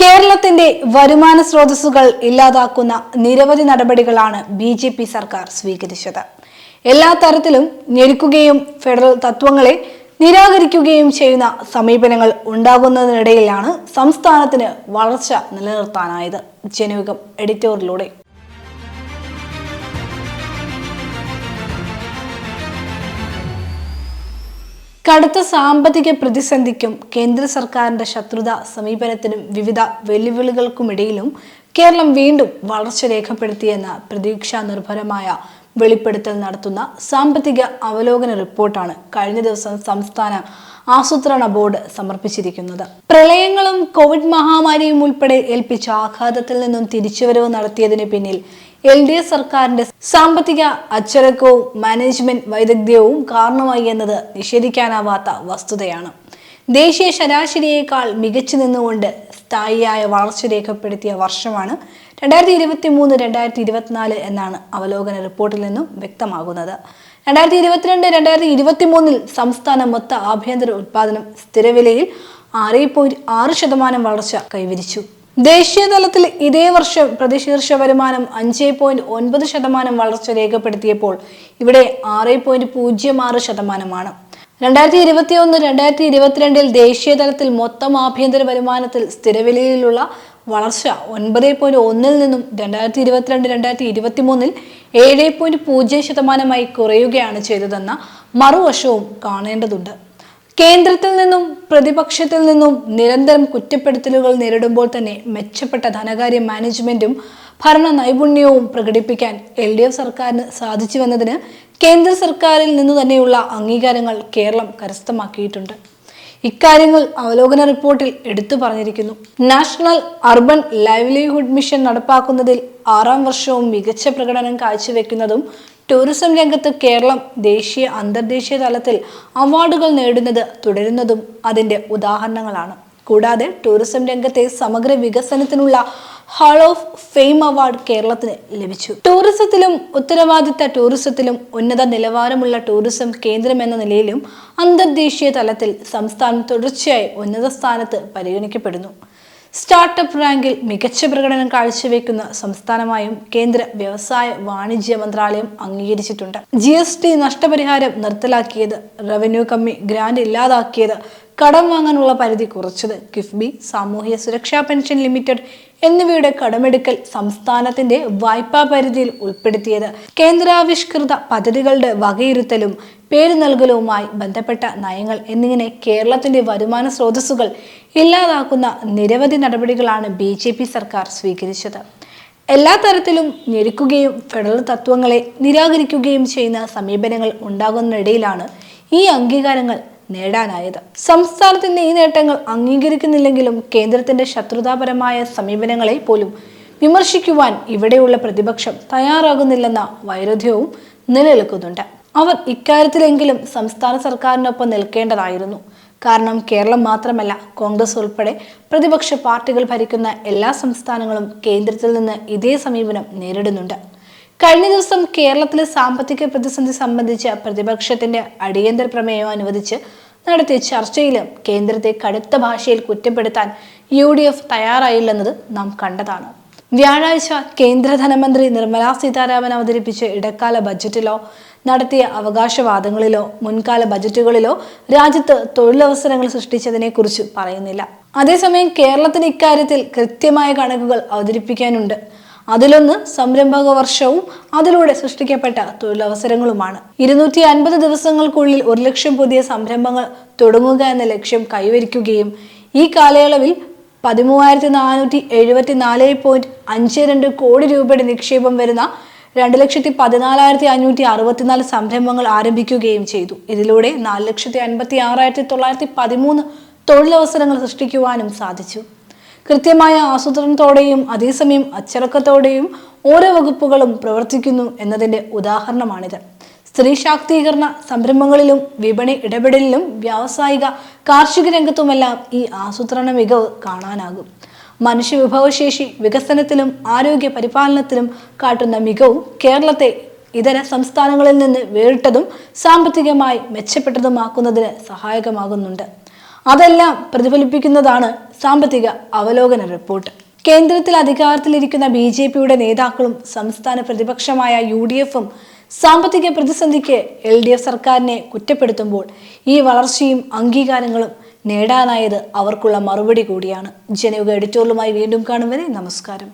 കേരളത്തിന്റെ വരുമാന സ്രോതസ്സുകൾ ഇല്ലാതാക്കുന്ന നിരവധി നടപടികളാണ് ബി ജെ പി സർക്കാർ സ്വീകരിച്ചത്. എല്ലാ തരത്തിലും ഞെരുക്കുകയും ഫെഡറൽ തത്വങ്ങളെ നിരാകരിക്കുകയും ചെയ്യുന്ന സമീപനങ്ങൾ ഉണ്ടാകുന്നതിനിടയിലാണ് സംസ്ഥാനത്തിന് വളർച്ച നിലനിർത്താനായത്. ജനവികം എഡിറ്റോറിലൂടെ കടുത്ത സാമ്പത്തിക പ്രതിസന്ധിക്കും കേന്ദ്ര സർക്കാരിന്റെ ശത്രുത സമീപനത്തിനും വിവിധ വെല്ലുവിളികൾക്കുമിടയിലും കേരളം വീണ്ടും വളർച്ച രേഖപ്പെടുത്തിയെന്ന പ്രതീക്ഷാ നിർഭരമായ വെളിപ്പെടുത്തൽ നടത്തുന്ന സാമ്പത്തിക അവലോകന റിപ്പോർട്ടാണ് കഴിഞ്ഞ ദിവസം സംസ്ഥാന ആസൂത്രണ ബോർഡ് സമർപ്പിച്ചിരിക്കുന്നത്. പ്രളയങ്ങളും കോവിഡ് മഹാമാരിയും ഉൾപ്പെടെ ഏൽപ്പിച്ച ആഘാതത്തിൽ നിന്നും തിരിച്ചുവരവ് നടത്തിയതിന് പിന്നിൽ എൽ ഡി എഫ് സർക്കാരിന്റെ സാമ്പത്തിക അച്ചടക്കവും മാനേജ്മെന്റ് വൈദഗ്ധ്യവും കാരണമായി എന്നത് നിഷേധിക്കാനാവാത്ത വസ്തുതയാണ്. ദേശീയ ശരാശരിയേക്കാൾ മികച്ചു നിന്നുകൊണ്ട് സ്ഥായിയായ വളർച്ച രേഖപ്പെടുത്തിയ വർഷമാണ് രണ്ടായിരത്തി ഇരുപത്തി മൂന്ന് രണ്ടായിരത്തി ഇരുപത്തിനാല് എന്നാണ് അവലോകന റിപ്പോർട്ടിൽ നിന്നും വ്യക്തമാകുന്നത്. രണ്ടായിരത്തി ഇരുപത്തിരണ്ട് രണ്ടായിരത്തി ഇരുപത്തി മൂന്നിൽ സംസ്ഥാന മൊത്ത ആഭ്യന്തര ഉത്പാദനം സ്ഥിരവിലയിൽ ആറ് പോയിന്റ് ആറ് ശതമാനം വളർച്ച കൈവരിച്ചു. ദേശീയ തലത്തിൽ ഇതേ വർഷം പ്രതിശീർഷ വരുമാനം അഞ്ച് പോയിന്റ് ഒൻപത് ശതമാനം വളർച്ച രേഖപ്പെടുത്തിയപ്പോൾ ഇവിടെ ആറ് പോയിന്റ് പൂജ്യം ആറ് ശതമാനമാണ്. രണ്ടായിരത്തി ഇരുപത്തി ഒന്ന് രണ്ടായിരത്തി ഇരുപത്തിരണ്ടിൽ ദേശീയ തലത്തിൽ മൊത്തം ആഭ്യന്തര വരുമാനത്തിൽ സ്ഥിരവിലയിലുള്ള വളർച്ച ഒൻപത് പോയിന്റ് ഒന്നിൽ നിന്നും രണ്ടായിരത്തി ഇരുപത്തിരണ്ട് രണ്ടായിരത്തി ഇരുപത്തി മൂന്നിൽ ഏഴ് പോയിന്റ് പൂജ്യം ശതമാനമായി കുറയുകയാണ് ചെയ്തതെന്ന മറുവശവും കാണേണ്ടതുണ്ട്. കേന്ദ്രത്തിൽ നിന്നും പ്രതിപക്ഷത്തിൽ നിന്നും നിരന്തരം കുറ്റപ്പെടുത്തലുകൾ നേരിടുമ്പോൾ തന്നെ മെച്ചപ്പെട്ട ധനകാര്യ മാനേജ്മെന്റും ഭരണ നൈപുണ്യവും പ്രകടിപ്പിക്കാൻ എൽ ഡി എഫ് സർക്കാരിന് സാധിച്ചുവെന്നതിന് കേന്ദ്ര സർക്കാരിൽ നിന്ന് തന്നെയുള്ള അംഗീകാരങ്ങൾ കേരളം കരസ്ഥമാക്കിയിട്ടുണ്ട്. ഇക്കാര്യങ്ങൾ അവലോകന റിപ്പോർട്ടിൽ എടുത്തു പറഞ്ഞിരിക്കുന്നു. നാഷണൽ അർബൻ ലൈവ്ലിഹുഡ് മിഷൻ നടപ്പാക്കുന്നതിൽ ആറാം വർഷവും മികച്ച പ്രകടനം കാഴ്ചവെക്കുന്നതും ടൂറിസം രംഗത്ത് കേരളം ദേശീയ അന്തർദേശീയ തലത്തിൽ അവാർഡുകൾ നേടുന്നത് തുടരുന്നതും അതിന്റെ ഉദാഹരണങ്ങളാണ്. കൂടാതെ ടൂറിസം രംഗത്തെ സമഗ്ര വികസനത്തിനുള്ള ഹാൾ ഓഫ് ഫെയിം അവാർഡ് കേരളത്തിന് ലഭിച്ചു. ടൂറിസത്തിലും ഉത്തരവാദിത്ത ടൂറിസത്തിലും ഉന്നത നിലവാരമുള്ള ടൂറിസം കേന്ദ്രം എന്ന നിലയിലും അന്തർദേശീയ തലത്തിൽ സംസ്ഥാനം തുടർച്ചയായി ഉന്നത സ്ഥാനത്ത് പരിഗണിക്കപ്പെടുന്നു. സ്റ്റാർട്ടപ്പ് റാങ്കിൽ മികച്ച പ്രകടനം കാഴ്ചവെക്കുന്ന സംസ്ഥാനമായും കേന്ദ്ര വ്യവസായ വാണിജ്യ മന്ത്രാലയം അംഗീകരിച്ചിട്ടുണ്ട്. ജി നഷ്ടപരിഹാരം നിർത്തലാക്കിയത് റവന്യൂ കമ്മി ഗ്രാന്റ് ഇല്ലാതാക്കിയത് കടം വാങ്ങാനുള്ള പരിധി കുറച്ചത് കിഫ്ബി സാമൂഹ്യ സുരക്ഷാ പെൻഷൻ ലിമിറ്റഡ് എന്നിവയുടെ കടമെടുക്കൽ സംസ്ഥാനത്തിന്റെ വായ്പാ പരിധിയിൽ ഉൾപ്പെടുത്തിയത്. കേന്ദ്രാവിഷ്കൃത പദ്ധതികളുടെ വകയിരുത്തലും പേര് നൽകലുമായി ബന്ധപ്പെട്ട നയങ്ങൾ എന്നിങ്ങനെ കേരളത്തിന്റെ വരുമാന സ്രോതസ്സുകൾ ഇല്ലാതാക്കുന്ന നിരവധി നടപടികളാണ് ബി സർക്കാർ സ്വീകരിച്ചത്. എല്ലാ തരത്തിലും ഞെരുക്കുകയും ഫെഡറൽ തത്വങ്ങളെ നിരാകരിക്കുകയും ചെയ്യുന്ന സമീപനങ്ങൾ ഉണ്ടാകുന്നതിനിടയിലാണ് ഈ അംഗീകാരങ്ങൾ നേടാനായത്. സംസ്ഥാനത്തിന്റെ ഈ നേട്ടങ്ങൾ അംഗീകരിക്കുന്നില്ലെങ്കിലും കേന്ദ്രത്തിന്റെ ശത്രുതാപരമായ സമീപനങ്ങളെ പോലും വിമർശിക്കുവാൻ ഇവിടെയുള്ള പ്രതിപക്ഷം തയ്യാറാകുന്നില്ലെന്ന വൈരുദ്ധ്യവും നിലനിൽക്കുന്നുണ്ട്. അവർ ഇക്കാര്യത്തിലെങ്കിലും സംസ്ഥാന സർക്കാരിനൊപ്പം നിൽക്കേണ്ടതായിരുന്നു. കാരണം കേരളം മാത്രമല്ല കോൺഗ്രസ് ഉൾപ്പെടെ പ്രതിപക്ഷ പാർട്ടികൾ ഭരിക്കുന്ന എല്ലാ സംസ്ഥാനങ്ങളും കേന്ദ്രത്തിൽ നിന്ന് ഇതേ സമീപനം നേരിടുന്നുണ്ട്. കഴിഞ്ഞ ദിവസം കേരളത്തിലെ സാമ്പത്തിക പ്രതിസന്ധി സംബന്ധിച്ച പ്രതിപക്ഷത്തിന്റെ അടിയന്തര പ്രമേയം അനുവദിച്ച് നടത്തിയ ചർച്ചയിലും കേന്ദ്രത്തെ കടുത്ത ഭാഷയിൽ കുറ്റപ്പെടുത്താൻ യു ഡി എഫ് തയ്യാറായില്ലെന്നത് നാം കണ്ടതാണ്. വ്യാഴാഴ്ച കേന്ദ്ര ധനമന്ത്രി നിർമ്മല സീതാരാമൻ അവതരിപ്പിച്ച ഇടക്കാല ബജറ്റിലോ നടത്തിയ അവകാശവാദങ്ങളിലോ മുൻകാല ബജറ്റുകളിലോ രാജ്യത്ത് തൊഴിലവസരങ്ങൾ സൃഷ്ടിച്ചതിനെക്കുറിച്ച് പറയുന്നില്ല. അതേസമയം കേരളത്തിന് ഇക്കാര്യത്തിൽ കൃത്യമായ കണക്കുകൾ അവതരിപ്പിക്കാനുണ്ട്. അതിലൊന്ന് സംരംഭക വർഷവും അതിലൂടെ സൃഷ്ടിക്കപ്പെട്ട തൊഴിലവസരങ്ങളുമാണ്. ഇരുന്നൂറ്റി അൻപത് ദിവസങ്ങൾക്കുള്ളിൽ ഒരു ലക്ഷം പുതിയ സംരംഭങ്ങൾ തുടങ്ങുക എന്ന ലക്ഷ്യം കൈവരിക്കുകയും ഈ കാലയളവിൽ പതിമൂവായിരത്തി നാനൂറ്റി എഴുപത്തി നാല് പോയിന്റ് അഞ്ച് രണ്ട് കോടി രൂപയുടെ നിക്ഷേപം വരുന്ന രണ്ട് ലക്ഷത്തി പതിനാലായിരത്തി അഞ്ഞൂറ്റി അറുപത്തിനാല് സംരംഭങ്ങൾ ആരംഭിക്കുകയും ചെയ്തു. ഇതിലൂടെ നാല് ലക്ഷത്തി അൻപത്തി ആറായിരത്തി തൊള്ളായിരത്തി പതിമൂന്ന് തൊഴിലവസരങ്ങൾ സൃഷ്ടിക്കുവാനും സാധിച്ചു. കൃത്യമായ ആസൂത്രണത്തോടെയും അതേസമയം അച്ചടക്കത്തോടെയും ഓരോ വകുപ്പുകളും പ്രവർത്തിക്കുന്നു എന്നതിന്റെ ഉദാഹരണമാണിത്. സ്ത്രീ ശാക്തീകരണ സംരംഭങ്ങളിലും വിപണി ഇടപെടലിലും വ്യാവസായിക കാർഷിക രംഗത്തുമെല്ലാം ഈ ആസൂത്രണ മികവ് കാണാനാകും. മനുഷ്യ വിഭവശേഷി വികസനത്തിലും ആരോഗ്യ പരിപാലനത്തിലും കാട്ടുന്ന മികവും കേരളത്തെ ഇതര സംസ്ഥാനങ്ങളിൽ നിന്ന് വേറിട്ടതും സാമ്പത്തികമായി മെച്ചപ്പെട്ടതുമാക്കുന്നതിന് സഹായകമാകുന്നുണ്ട്. അതെല്ലാം പ്രതിഫലിപ്പിക്കുന്നതാണ് സാമ്പത്തിക അവലോകന റിപ്പോർട്ട്. കേന്ദ്രത്തിൽ അധികാരത്തിലിരിക്കുന്ന ബി ജെ പിയുടെ നേതാക്കളും സംസ്ഥാന പ്രതിപക്ഷമായ യു ഡി എഫും സാമ്പത്തിക പ്രതിസന്ധിക്ക് എൽ ഡി എഫ് സർക്കാരിനെ കുറ്റപ്പെടുത്തുമ്പോൾ ഈ വളർച്ചയും അംഗീകാരങ്ങളും നേടാനായത് അവർക്കുള്ള മറുപടി കൂടിയാണ്. ജനയുഗ എഡിറ്റോറിയലുമായി വീണ്ടും കാണും നമസ്കാരം.